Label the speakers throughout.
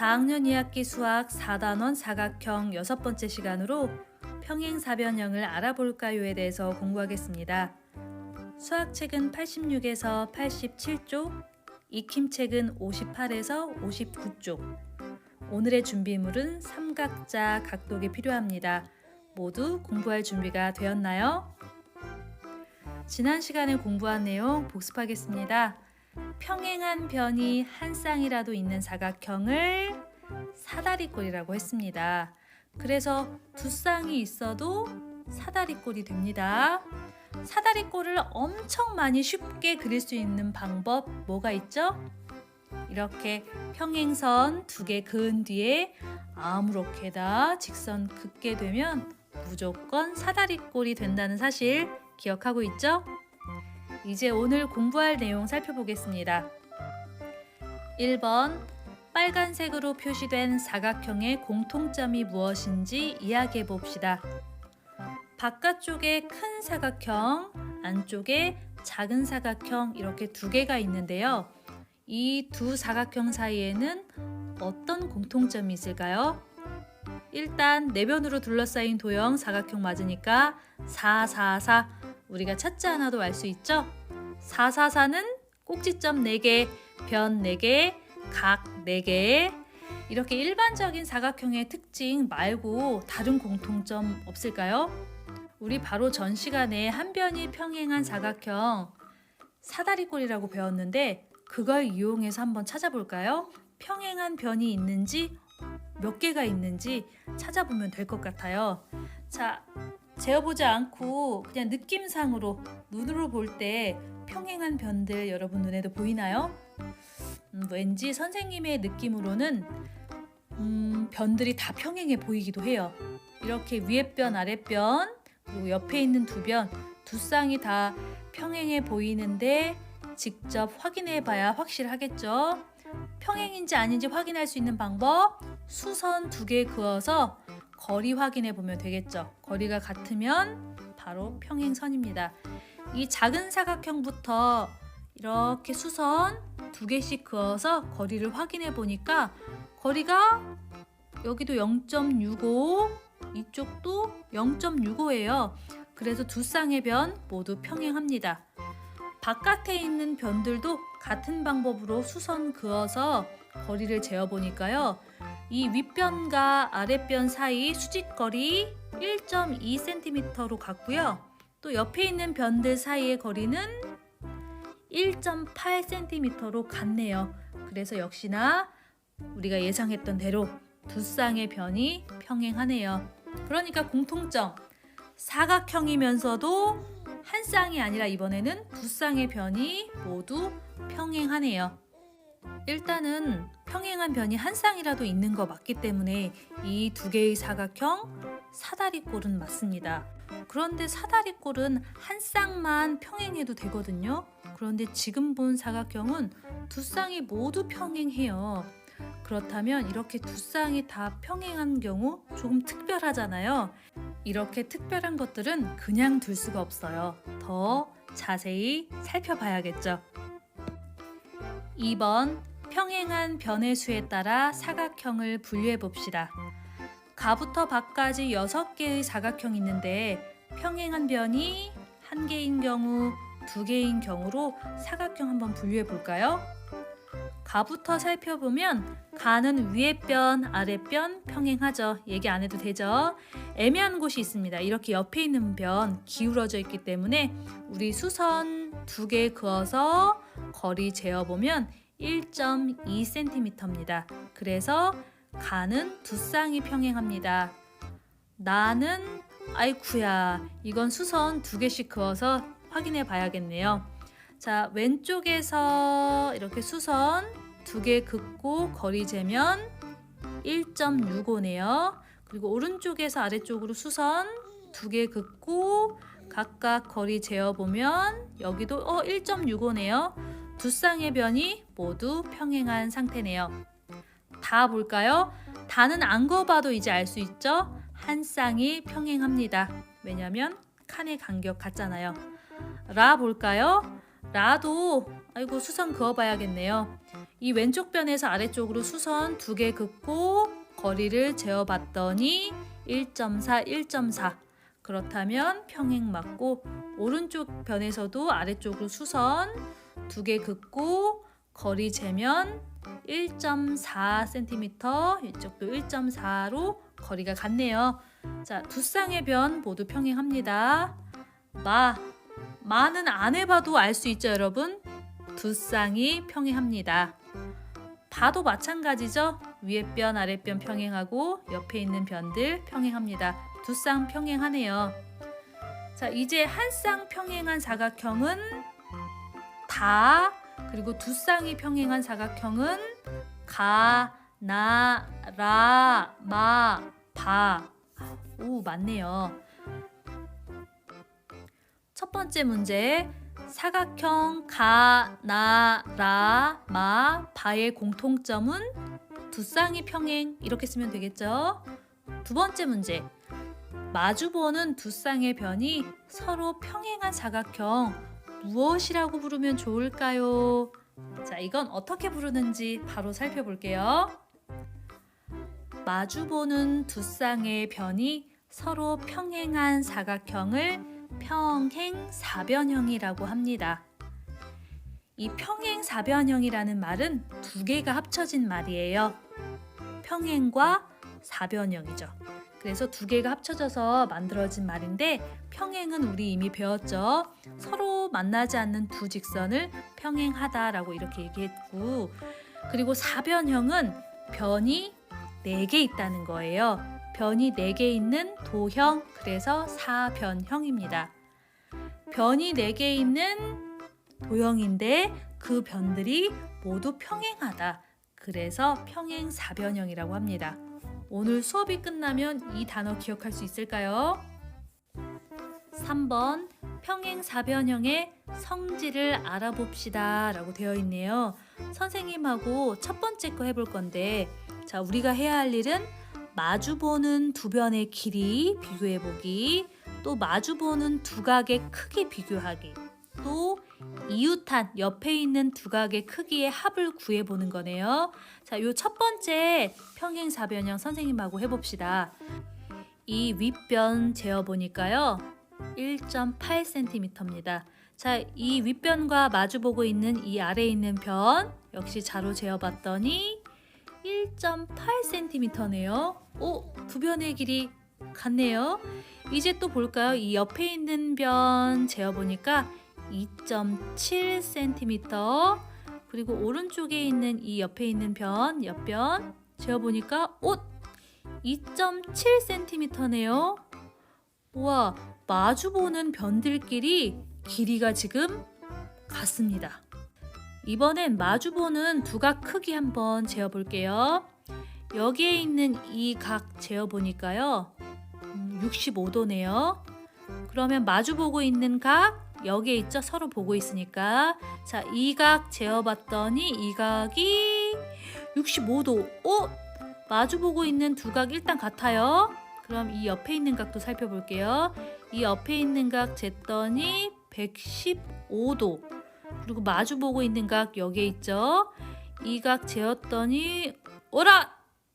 Speaker 1: 4학년 2학기 수학 4단원 사각형 여섯 번째 시간으로 평행사변형을 알아볼까요에 대해서 공부하겠습니다. 수학책은 86에서 87쪽, 익힘책은 58에서 59쪽. 오늘의 준비물은 삼각자, 각도기 필요합니다. 모두 공부할 준비가 되었나요? 지난 시간에 공부한 내용 복습하겠습니다. 평행한 변이 한 쌍이라도 있는 사각형을 사다리꼴이라고 했습니다. 그래서 두 쌍이 있어도 사다리꼴이 됩니다. 사다리꼴을 엄청 많이 쉽게 그릴 수 있는 방법 뭐가 있죠? 이렇게 평행선 두 개 그은 뒤에 아무렇게나 직선 긋게 되면 무조건 사다리꼴이 된다는 사실 기억하고 있죠? 이제 오늘 공부할 내용 살펴보겠습니다. 1번 빨간색으로 표시된 사각형의 공통점이 무엇인지 이야기해 봅시다. 바깥쪽에 큰 사각형, 안쪽에 작은 사각형 이렇게 두 개가 있는데요. 이 두 사각형 사이에는 어떤 공통점이 있을까요? 일단 내변으로 둘러싸인 도형 사각형 맞으니까 4, 4, 4 우리가 찾지 않아도 알 수 있죠? 4, 4, 4는 꼭지점 4개, 변 4개, 각 4개 이렇게 일반적인 사각형의 특징 말고 다른 공통점 없을까요? 우리 바로 전 시간에 한 변이 평행한 사각형 사다리꼴이라고 배웠는데 그걸 이용해서 한번 찾아볼까요? 평행한 변이 있는지 몇 개가 있는지 찾아보면 될 것 같아요. 자, 재어보지 않고 그냥 느낌상으로 눈으로 볼 때 평행한 변들 여러분 눈에도 보이나요? 음, 왠지 선생님의 느낌으로는 음, 변들이 다 평행해 보이기도 해요. 이렇게 위에 변, 아래 변, 그리고 옆에 있는 두 변, 두 쌍이 다 평행해 보이는데 직접 확인해 봐야 확실하겠죠. 평행인지 아닌지 확인할 수 있는 방법 수선 두 개 그어서 거리 확인해 보면 되겠죠. 거리가 같으면 바로 평행선입니다. 이 작은 사각형부터 이렇게 수선 두 개씩 그어서 거리를 확인해 보니까 거리가 여기도 0.65 이쪽도 0.65예요. 그래서 두 쌍의 변 모두 평행합니다. 바깥에 있는 변들도 같은 방법으로 수선 그어서 거리를 재어 보니까요. 이 윗변과 아랫변 사이 수직거리 1.2cm로 같고요. 또 옆에 있는 변들 사이의 거리는 1.8cm로 같네요. 그래서 역시나 우리가 예상했던 대로 두 쌍의 변이 평행하네요. 그러니까 공통점 사각형이면서도 한 쌍이 아니라 이번에는 두 쌍의 변이 모두 평행하네요. 일단은 평행한 변이 한 쌍이라도 있는 거 맞기 때문에 이 두 개의 사각형 사다리꼴은 맞습니다. 그런데 사다리꼴은 한 쌍만 평행해도 되거든요. 그런데 지금 본 사각형은 두 쌍이 모두 평행해요. 그렇다면 이렇게 두 쌍이 다 평행한 경우 조금 특별하잖아요. 이렇게 특별한 것들은 그냥 둘 수가 없어요. 더 자세히 살펴봐야겠죠. 2번 평행한 변의 수에 따라 사각형을 분류해 봅시다. 가부터 박까지 6개의 사각형이 있는데 평행한 변이 한 개인 경우, 두 개인 경우로 사각형 한번 분류해 볼까요? 가부터 살펴보면 가는 위에 변, 아래 변 평행하죠. 얘기 안 해도 되죠. 애매한 곳이 있습니다. 이렇게 옆에 있는 변 기울어져 있기 때문에 우리 수선 두 개 그어서 거리 재어 보면 1.2cm입니다. 그래서 가는 두 쌍이 평행합니다. 나는 아이쿠야 이건 수선 두 개씩 그어서 확인해 봐야겠네요. 자 왼쪽에서 이렇게 수선 두 개 긋고 거리 재면 1.65네요. 그리고 오른쪽에서 아래쪽으로 수선 두 개 긋고 각각 거리 재어 보면 여기도 어 1.65네요. 두 쌍의 변이 모두 평행한 상태네요. 다 볼까요? 다는 안 그어봐도 이제 알 수 있죠? 한 쌍이 평행합니다. 왜냐면 칸의 간격 같잖아요. 라 볼까요? 라도 아이고 수선 그어봐야겠네요. 이 왼쪽 변에서 아래쪽으로 수선 두 개 긋고 거리를 재어봤더니 1.4, 1.4. 그렇다면 평행 맞고 오른쪽 변에서도 아래쪽으로 수선 두 개 긋고 거리 재면 1.4cm 이쪽도 1.4로 거리가 같네요. 자, 두 쌍의 변 모두 평행합니다. 마, 마는 안 해봐도 알 수 있죠, 여러분? 두 쌍이 평행합니다. 바도 마찬가지죠. 위에 변, 아래 변 평행하고 옆에 있는 변들 평행합니다. 두 쌍 평행하네요. 자, 이제 한 쌍 평행한 사각형은 다 그리고 두 쌍이 평행한 사각형은 가, 나, 라, 마, 바. 오, 맞네요. 첫 번째 문제. 사각형 가, 나, 라, 마, 바의 공통점은 두 쌍이 평행. 이렇게 쓰면 되겠죠? 두 번째 문제. 마주보는 두 쌍의 변이 서로 평행한 사각형 무엇이라고 부르면 좋을까요? 자, 이건 어떻게 부르는지 바로 살펴볼게요. 마주보는 두 쌍의 변이 서로 평행한 사각형을 평행 사변형이라고 합니다. 이 평행 사변형이라는 말은 두 개가 합쳐진 말이에요. 평행과 사변형이죠. 그래서 두 개가 합쳐져서 만들어진 말인데 평행은 우리 이미 배웠죠. 서로 만나지 않는 두 직선을 평행하다라고 이렇게 얘기했고 그리고 사변형은 변이 네 개 있다는 거예요. 변이 네개 있는 도형 그래서 사변형입니다. 변이 네개 있는 도형인데 그 변들이 모두 평행하다. 그래서 평행사변형이라고 합니다. 오늘 수업이 끝나면 이 단어 기억할 수 있을까요? 3번 평행사변형의 성질을 알아봅시다 라고 되어 있네요. 선생님하고 첫 번째 거 해볼 건데 자 우리가 해야 할 일은 마주보는 두 변의 길이 비교해보기 또 마주보는 두각의 크기 비교하기 또 이웃한 옆에 있는 두각의 크기의 합을 구해보는 거네요. 자, 요 첫 번째 평행사변형 선생님하고 해봅시다. 이 윗변 재어보니까요. 1.8cm입니다. 자, 이 윗변과 마주보고 있는 이 아래에 있는 변 역시 자로 재어봤더니 1.8cm네요. 오, 두 변의 길이 같네요. 이제 또 볼까요? 이 옆에 있는 변 재어보니까 2.7cm 그리고 오른쪽에 있는 이 옆에 있는 변 옆변 재어보니까 옷 2.7cm네요. 우와 마주보는 변들끼리 길이가 지금 같습니다. 이번엔 마주보는 두각 크기 한번 재어볼게요. 여기에 있는 이 각 재어보니까요. 65도네요. 그러면 마주보고 있는 각 여기에 있죠? 서로 보고 있으니까. 자, 이 각 재어봤더니 이 각이 65도. 오! 마주보고 있는 두 각 일단 같아요. 그럼 이 옆에 있는 각도 살펴볼게요. 이 옆에 있는 각 쟀더니 115도. 그리고 마주 보고 있는 각 여기에 있죠? 이 각 재었더니 오라!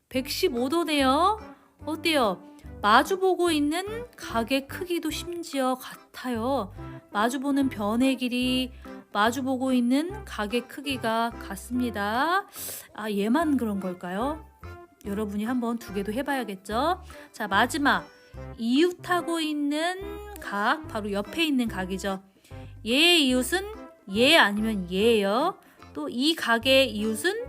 Speaker 1: 115도네요. 어때요? 마주 보고 있는 각의 크기도 심지어 같아요. 마주 보는 변의 길이 마주 보고 있는 각의 크기가 같습니다. 아, 얘만 그런 걸까요? 여러분이 한번 두 개도 해봐야겠죠? 자, 마지막. 이웃하고 있는 각, 바로 옆에 있는 각이죠. 얘의 이웃은 얘 아니면 얘예요. 또이 각의 이웃은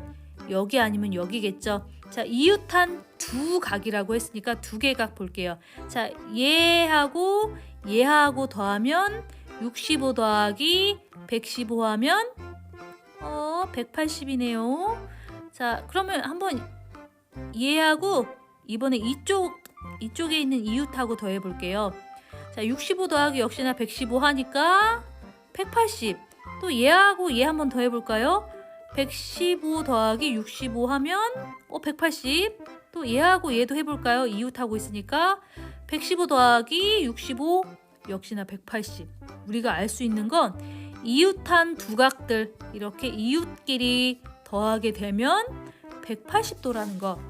Speaker 1: 여기 아니면 여기겠죠. 자, 이웃한 두 각이라고 했으니까 두 개 각 볼게요. 자, 얘하고 얘하고 더하면 65 더하기 115 하면 어, 180이네요. 자, 그러면 한번 얘하고 이번에 이쪽 이쪽에 있는 이웃하고 더해 볼게요. 자, 65 더하기 역시나 115 하니까 180. 또 얘하고 얘 한번 더 해 볼까요? 115 더하기 65 하면 어 180. 또 얘하고 얘도 해볼까요? 이웃하고 있으니까 115 더하기 65 역시나 180. 우리가 알 수 있는 건 이웃한 두각들 이렇게 이웃끼리 더하게 되면 180도라는 거.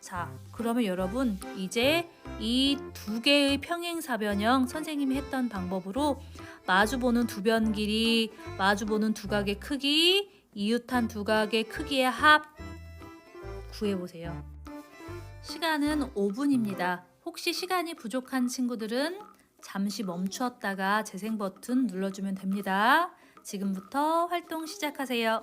Speaker 1: 자, 그러면 여러분 이제 이 두 개의 평행사변형 선생님이 했던 방법으로 마주보는 두 변 길이, 마주보는 두각의 크기, 이웃한 두각의 크기의 합 구해보세요. 시간은 5분입니다. 혹시 시간이 부족한 친구들은 잠시 멈추었다가 재생 버튼 눌러주면 됩니다. 지금부터 활동 시작하세요.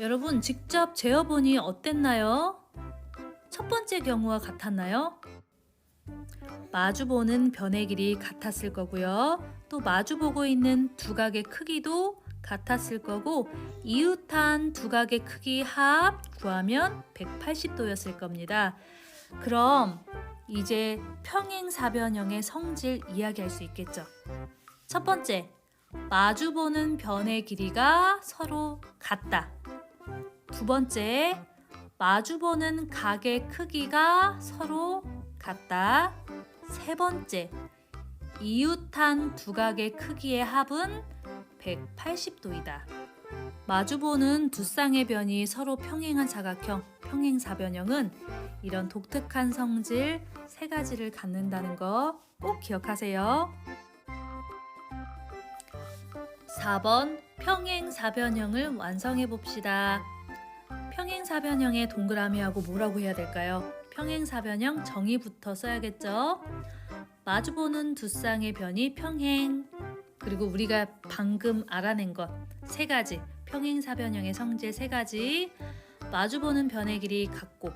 Speaker 1: 여러분 직접 재어보니 어땠나요? 첫 번째 경우와 같았나요? 마주보는 변의 길이 같았을 거고요. 또 마주보고 있는 두각의 크기도 같았을 거고 이웃한 두각의 크기 합 구하면 180도였을 겁니다. 그럼 이제 평행사변형의 성질 이야기할 수 있겠죠. 첫 번째, 마주보는 변의 길이가 서로 같다. 두 번째, 마주보는 각의 크기가 서로 같다. 세 번째, 이웃한 두 각의 크기의 합은 180도이다. 마주보는 두 쌍의 변이 서로 평행한 사각형, 평행사변형은 이런 독특한 성질 세 가지를 갖는다는 거 꼭 기억하세요. 4번 평행사변형을 완성해 봅시다. 평행사변형의 동그라미하고 뭐라고 해야 될까요? 평행사변형 정의부터 써야겠죠? 마주보는 두 쌍의 변이 평행 그리고 우리가 방금 알아낸 것 세 가지 평행사변형의 성질 세 가지 마주보는 변의 길이 같고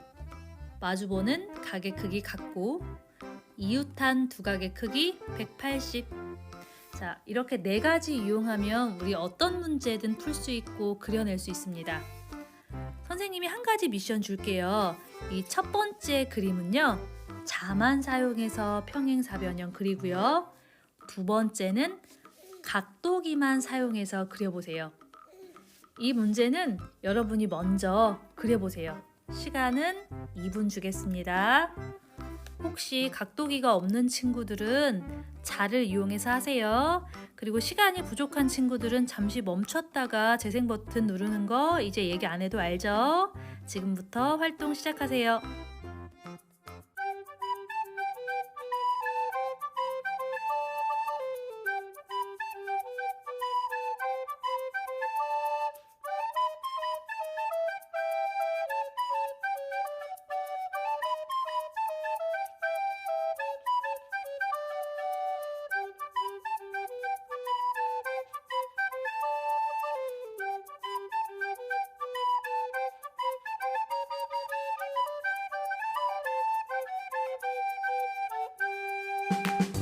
Speaker 1: 마주보는 각의 크기 같고 이웃한 두 각의 크기 180 자, 이렇게 네 가지 이용하면 우리 어떤 문제든 풀 수 있고 그려낼 수 있습니다. 선생님이 한 가지 미션 줄게요. 이 첫 번째 그림은요. 자만 사용해서 평행사변형 그리고요. 두 번째는 각도기만 사용해서 그려보세요. 이 문제는 여러분이 먼저 그려보세요. 시간은 2분 주겠습니다. 혹시 각도기가 없는 친구들은 자를 이용해서 하세요. 그리고 시간이 부족한 친구들은 잠시 멈췄다가 재생 버튼 누르는 거 이제 얘기 안 해도 알죠? 지금부터 활동 시작하세요. Thank you.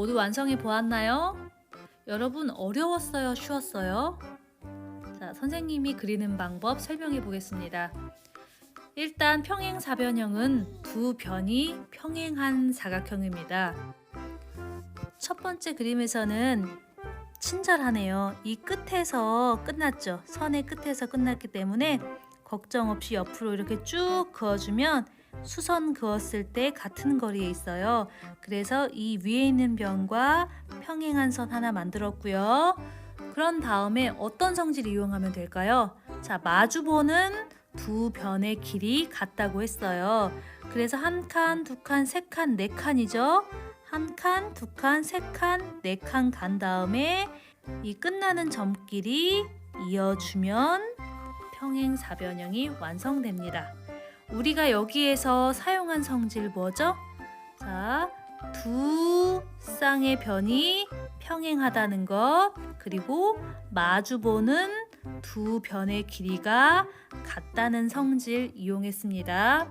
Speaker 1: 모두 완성해 보았나요? 여러분 어려웠어요? 쉬웠어요? 자, 선생님이 그리는 방법 설명해 보겠습니다. 일단 평행사변형은 두 변이 평행한 사각형입니다. 첫 번째 그림에서는 친절하네요. 이 끝에서 끝났죠. 선의 끝에서 끝났기 때문에 걱정 없이 옆으로 이렇게 쭉 그어주면 수선 그었을 때 같은 거리에 있어요. 그래서 이 위에 있는 변과 평행한 선 하나 만들었고요. 그런 다음에 어떤 성질을 이용하면 될까요? 자, 마주보는 두 변의 길이 같다고 했어요. 그래서 한 칸, 두 칸, 세 칸, 네 칸이죠. 한 칸, 두 칸, 세 칸, 네 칸 간 다음에 이 끝나는 점끼리 이어주면 평행사변형이 완성됩니다. 우리가 여기에서 사용한 성질 뭐죠? 자, 두 쌍의 변이 평행하다는 것, 그리고 마주보는 두 변의 길이가 같다는 성질 이용했습니다.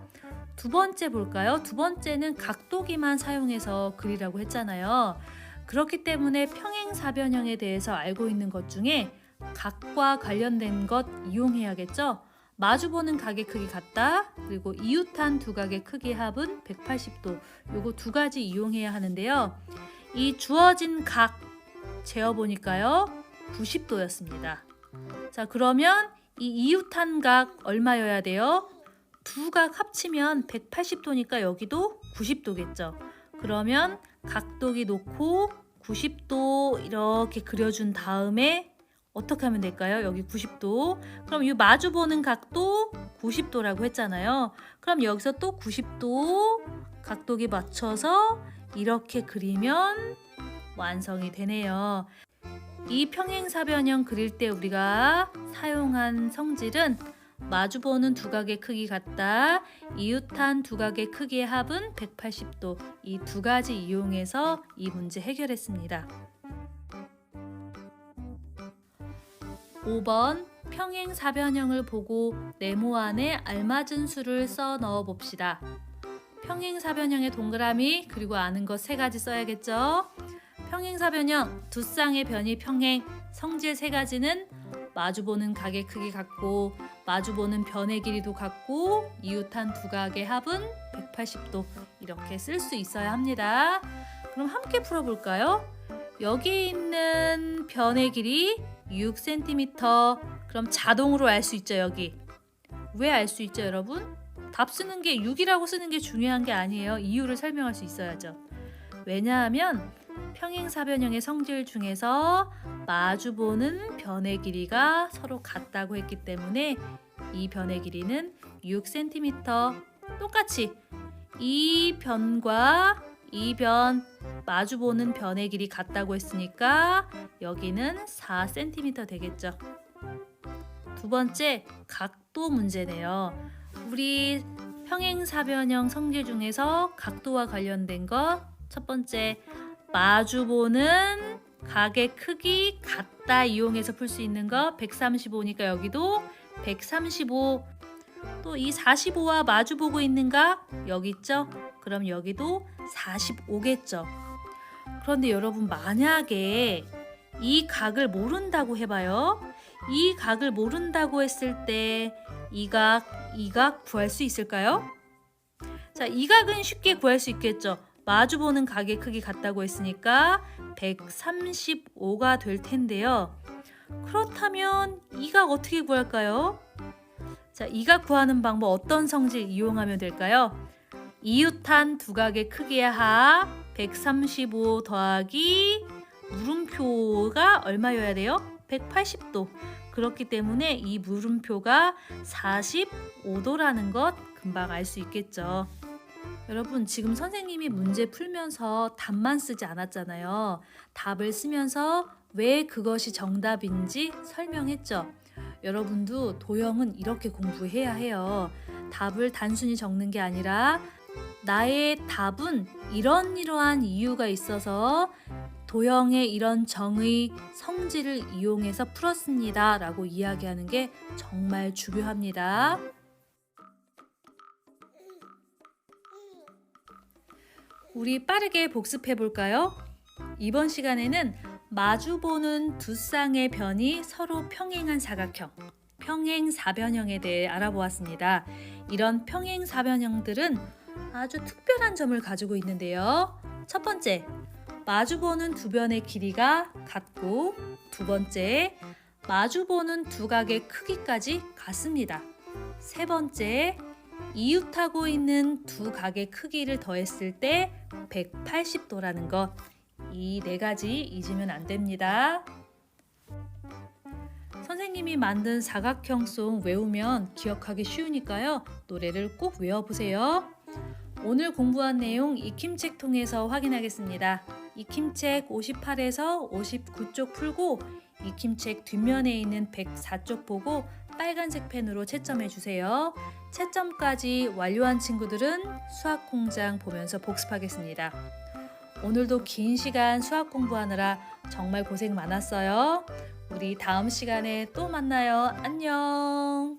Speaker 1: 두 번째 볼까요? 두 번째는 각도기만 사용해서 그리라고 했잖아요. 그렇기 때문에 평행사변형에 대해서 알고 있는 것 중에 각과 관련된 것 이용해야겠죠? 마주보는 각의 크기 같다. 그리고 이웃한 두 각의 크기 합은 180도. 요거 두 가지 이용해야 하는데요. 이 주어진 각 재어 보니까요. 90도였습니다. 자, 그러면 이 이웃한 각 얼마여야 돼요? 두 각 합치면 180도니까 여기도 90도겠죠. 그러면 각도기 놓고 90도 이렇게 그려준 다음에 어떻게 하면 될까요? 여기 90도. 그럼 이 마주 보는 각도 90도라고 했잖아요. 그럼 여기서 또 90도 각도기 맞춰서 이렇게 그리면 완성이 되네요. 이 평행사변형 그릴 때 우리가 사용한 성질은 마주보는 두각의 크기 같다. 이웃한 두각의 크기의 합은 180도. 이 두 가지 이용해서 이 문제 해결했습니다. 5번 평행 사변형을 보고 네모 안에 알맞은 수를 써 넣어 봅시다. 평행 사변형의 동그라미 그리고 아는 것 세 가지 써야겠죠? 평행 사변형 두 쌍의 변이 평행 성질 세 가지는 마주보는 각의 크기 같고 마주보는 변의 길이도 같고 이웃한 두 각의 합은 180도 이렇게 쓸 수 있어야 합니다. 그럼 함께 풀어볼까요? 여기 있는 변의 길이 6cm 그럼 자동으로 알 수 있죠 여기. 왜 알 수 있죠 여러분? 답 쓰는 게 6이라고 쓰는 게 중요한 게 아니에요. 이유를 설명할 수 있어야죠. 왜냐하면 평행사변형의 성질 중에서 마주보는 변의 길이가 서로 같다고 했기 때문에 이 변의 길이는 6cm 똑같이 이 변과 이 변 마주보는 변의 길이 같다고 했으니까 여기는 4cm 되겠죠. 두 번째 각도 문제네요. 우리 평행사변형 성질 중에서 각도와 관련된 것 첫 번째 마주보는 각의 크기 같다 이용해서 풀 수 있는 거 135니까 여기도 135 또 이 45와 마주 보고 있는 각 여기 있죠? 그럼 여기도 45겠죠. 그런데 여러분 만약에 이 각을 모른다고 해봐요. 이 각을 모른다고 했을 때 이 각, 이 각 구할 수 있을까요? 자, 이 각은 쉽게 구할 수 있겠죠. 마주 보는 각의 크기 같다고 했으니까 135가 될 텐데요. 그렇다면 이 각 어떻게 구할까요? 자, 이 각 구하는 방법 어떤 성질 이용하면 될까요? 이웃한 두 각의 크기의 합 135 더하기 물음표가 얼마여야 돼요? 180도. 그렇기 때문에 이 물음표가 45도라는 것 금방 알 수 있겠죠. 여러분, 지금 선생님이 문제 풀면서 답만 쓰지 않았잖아요. 답을 쓰면서 왜 그것이 정답인지 설명했죠. 여러분도 도형은 이렇게 공부해야 해요. 답을 단순히 적는 게 아니라 나의 답은 이런 이러한 이유가 있어서 도형의 이런 정의 성질을 이용해서 풀었습니다. 라고 이야기하는 게 정말 중요합니다. 우리 빠르게 복습해 볼까요? 이번 시간에는 마주보는 두 쌍의 변이 서로 평행한 사각형, 평행사변형에 대해 알아보았습니다. 이런 평행사변형들은 아주 특별한 점을 가지고 있는데요. 첫 번째, 마주보는 두 변의 길이가 같고 두 번째, 마주보는 두 각의 크기까지 같습니다. 세 번째, 이웃하고 있는 두 각의 크기를 더했을 때 180도라는 것. 이 네 가지 잊으면 안 됩니다. 선생님이 만든 사각형 송 외우면 기억하기 쉬우니까요. 노래를 꼭 외워보세요. 오늘 공부한 내용 익힘책 통해서 확인하겠습니다. 익힘책 58에서 59쪽 풀고 익힘책 뒷면에 있는 104쪽 보고 빨간색 펜으로 채점해 주세요. 채점까지 완료한 친구들은 수학 공장 보면서 복습하겠습니다. 오늘도 긴 시간 수학 공부하느라 정말 고생 많았어요. 우리 다음 시간에 또 만나요. 안녕.